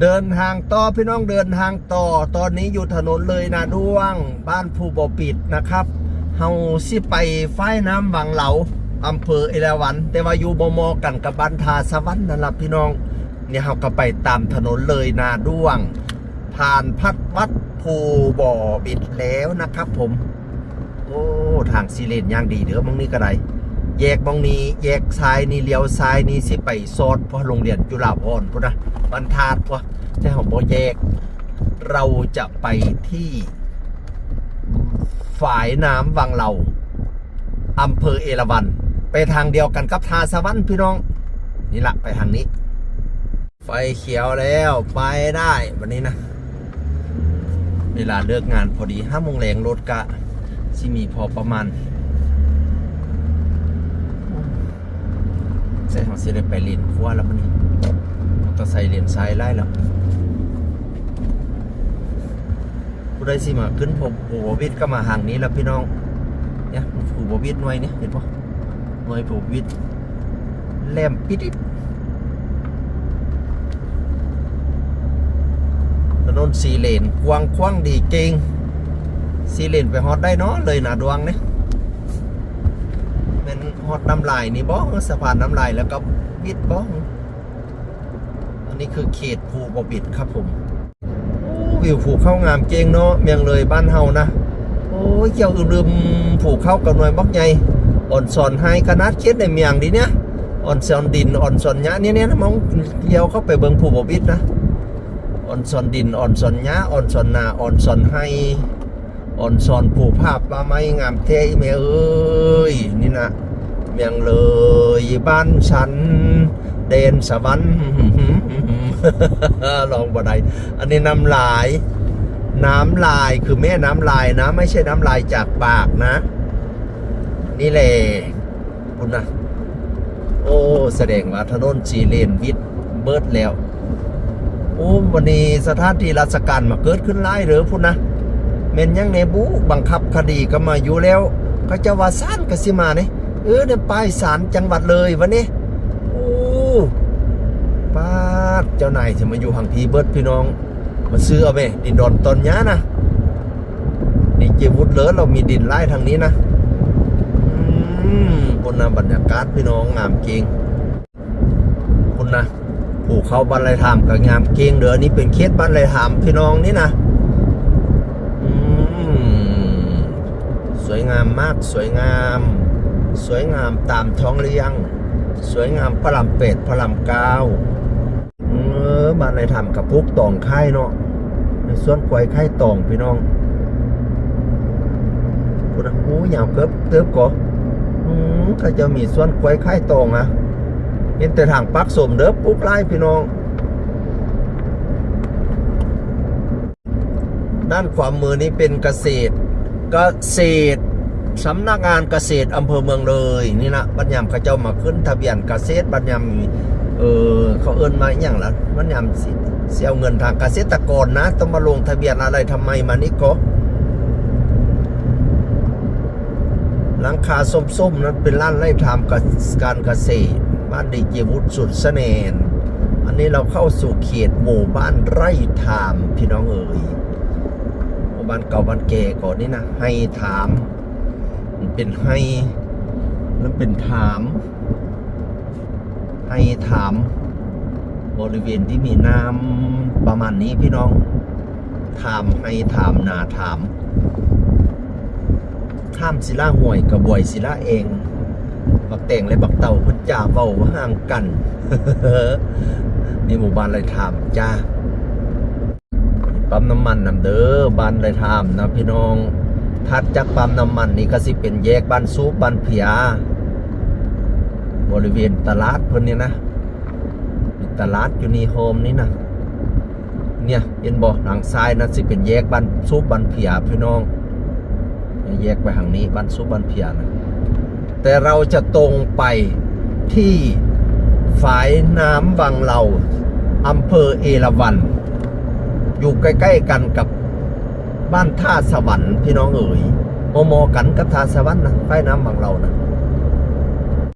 เดินทางต่อพี่น้องเดินทางต่อ ตอนนี้อยู่ถนนเลยนาด้วง บ้านภูบ่อปิดนะครับเฮาสิไปฝ้ายน้ำวังเหลาอำเภอเอราวัน แต่ว่าอยู่บมอกันกับบ้านทาสวรรค์นั่นล่ะพี่น้องเนี่ยเฮาก็ไปตามถนนเลยนาด้วง ผ่านพัดวัดภูบ่อบิดแล้วนะครับผม โอ้ ทางซีเลนย่างดีเด้อมองนี้ก็ได้ แยกมองนี้แยกซ้ายนี่เลี้ยวซ้ายนี่สิไปซอดพราะโรงเรียนจุฬาภรณ์พุ่นนะบรรทัดพวะแต่ของบ่แยก เราจะไปที่ฝายน้ำวังเหล่าอำเภอเอราวัณไปทางเดียวกันกับทาสวรรค์พี่น้อง นี่ละไปทางนี้ ไฟเขียวแล้วไปได้วันนี้นะ เวลาเลิกงานพอดีห้าโมงแรงรถกะที่มีพอประมาณใส่เสียได้ไปเลนขวาแล้วมันนี่มอเตอร์ไซค์เลนซ้ายไล่แล้วผู้ใดสิมาขึ้นผมผูบวิทย์ก็มาห่างนี้แล้วพี่น้องเนี่ยผูบวิทย์หน่วยเนี่ยเห็นปะหน่วยผูบวิทย์แหลมปิดิดถนนสี่เลนกว้างขว้างดีเก่งสี่เลนไปฮอดได้เนาะเลยหนาดวงเนี่ย อดน้ำลายนี่บ่สะพานน้ำลายแล้วก็บิดบ่อันนี้คือเขตภูบบิดครับผมวิวภูเข้างามเก่งเนาะเมียงเลยบ้านเฮานะโอ้ยเกี่ยวอืมผูกเข้ากับหน่วยบักใหญ่อ่อนสอนให้ขนาดเค็ดในเมียงดีเนี่ยอ่อนสอนดินอ่อนสอนหยะเนี่ยเนี่ยนะมองเลี้ยวเข้าไปเบิงผูบบิดนะอ่อนสอนดินอ่อนสอนหญ้าอ่อนสอนนาอ่อนสอนให้อ่อนสอนผูภาพป่าไม้งามเท่เมเอ้ยนี่นะ เมียงเลยบ้านฉัน เดนสวรรค์ลองบ่ได้อันนี้น้ำลาย น้ำลายคือแม่น้ำลายนะ ไม่ใช่น้ำลายจากปากนะ นี่แหละคุณนะโอ้แสดงว่าถนนจีเลนวิทย์เบิดแล้วโอ้วันนี้สถานที่ราชการมาเกิดขึ้นหลายเหรือพุ่นนะเมนยังในบูบังคับคดีก็มาอยู่แล้ว ก็จะว่าสานกสิมาเนี่ย เออเนี่ยไปศาลจังหวัดเลยวันนี้โอ้ป้าเจ้านายจะมาอยู่ห่างพีเบิร์ดพี่น้อง มาซื้อเอาไปดินดอนตอนนี้นะนี่เจวุฒเลิศเรามีดินไล่ทางนี้นะอืมคนนำบรรยากาศพี่น้องงามจริงคุณนะผูกเขาบ้านไรถามกับงามเกียงเดือนี่เป็นเคสบ้านไรถามพี่น้องนี่นะอืมสวยงามมากสวยงาม สวยงามตามท้องเลี้ยง สวยงามพระลำเป็ดพระลำก้าวเออบ้านไรถามกับพุกตองไข่เนาะในส่วนกวยไข่ตองพี่น้องพูดนะโอ้ยาวเกิบเติบก่อก็จะมีส่วนกวยไข่ตองอะเห็นแต่ทางปักสมเด้อปุ๊กไล่พี่น้อง ด้านขวามือนี้เป็นเกษตร เกษตร สำนักงานเกษตรอำเภอเมืองเลยนี่นะบัญญัติเขาเจ้ามาขึ้นทะเบียนเกษตรบัญญัติเออเขาเอินมาอย่างละบัญญัติเสียเงินทางเกษตรกรนะ ต้องมาลงทะเบียนอะไรทำไมมานี่ก็หลังคาส้มๆนั้นเป็นร้านไร่ทำกับการเกษตรบ้านดีเจวุฒิสุดเสน่ห์อันนี้เราเข้าสู่เขตหมู่บ้านไร่ทามพี่น้องเอ๋ยหมู่บ้านเก่าบ้านแก่ก่อนนี่นะให้ถาม มันเป็นให้แล้วเป็นถาม ให้ถาม บริเวณที่มีน้ำประมาณนี้พี่น้องถามให้ถามนาถามข้ามศิลาห่วยกับบวยศิลาเอง บักแต่งและบักเต่าพิ่นจ่าเว้าว่าห่างกันนี่หมู่บ้านไรถามจ้าปั๊มน้ำมันนำเด้อบ้านไรถามนะพี่น้อง ถัดจากปั๊มน้ำมันนี่ก็สิเป็นแยกบ้านซูปบ้านเพียบริเวณตลาดเพิ่นเนี่ยนะตลาดอยู่นีโฮมนี่นะเนี่ยเห็นบอกทางซ้ายนะสิเป็นแยกบ้านซูปบ้านเพียพี่น้องแยกไปทางนี้บ้านซุปบ้านเพียนะแต่เราจะตรงไปที่ฝายน้ำวังเหล่าอำเภอเอราวัณอยู่ใกล้ ๆ กันกับ บ้านท่าสวรรค์พี่น้องเอ๋ยโมโมกันกับท่าสวรรค์นะใต้น้ำบางเหล่านะ